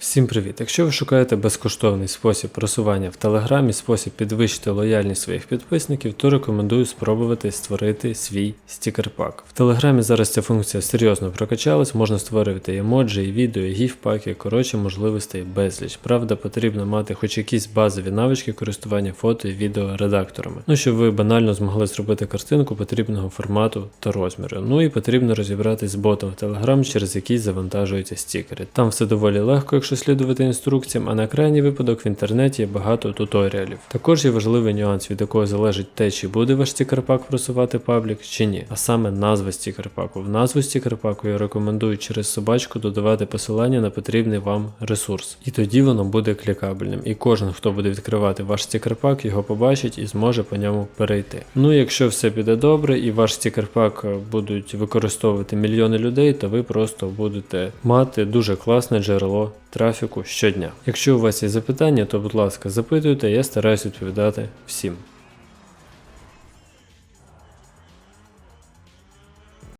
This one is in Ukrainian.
Всім привіт! Якщо ви шукаєте безкоштовний спосіб просування в Телеграмі, спосіб підвищити лояльність своїх підписників, то рекомендую спробувати створити свій стікер-пак. В Телеграмі зараз ця функція серйозно прокачалась, можна створювати емоджі, і відео, і гіф-паки, коротше, можливостей безліч. Правда, потрібно мати хоч якісь базові навички користування фото і відео редакторами. Ну, щоб ви банально змогли зробити картинку потрібного формату та розміру. Ну і потрібно розібратись з ботом в Telegram, через який завантажуються стікери. Там все доволі легко, якщо слідувати інструкціям, а на крайній випадок в інтернеті є багато туторіалів. Також є важливий нюанс, від якого залежить те, чи буде ваш стікерпак просувати паблік, чи ні, а саме назва стікерпаку. В назву стікерпаку я рекомендую через собачку додавати посилання на потрібний вам ресурс. І тоді воно буде клікабельним. І кожен, хто буде відкривати ваш стікерпак, його побачить і зможе по ньому перейти. Ну, якщо все піде добре і ваш стікерпак е, будуть використовувати мільйони людей, то ви просто будете мати дуже класне джерело трафіку щодня. Якщо у вас є запитання, то будь ласка, запитуйте, я стараюсь відповідати всім.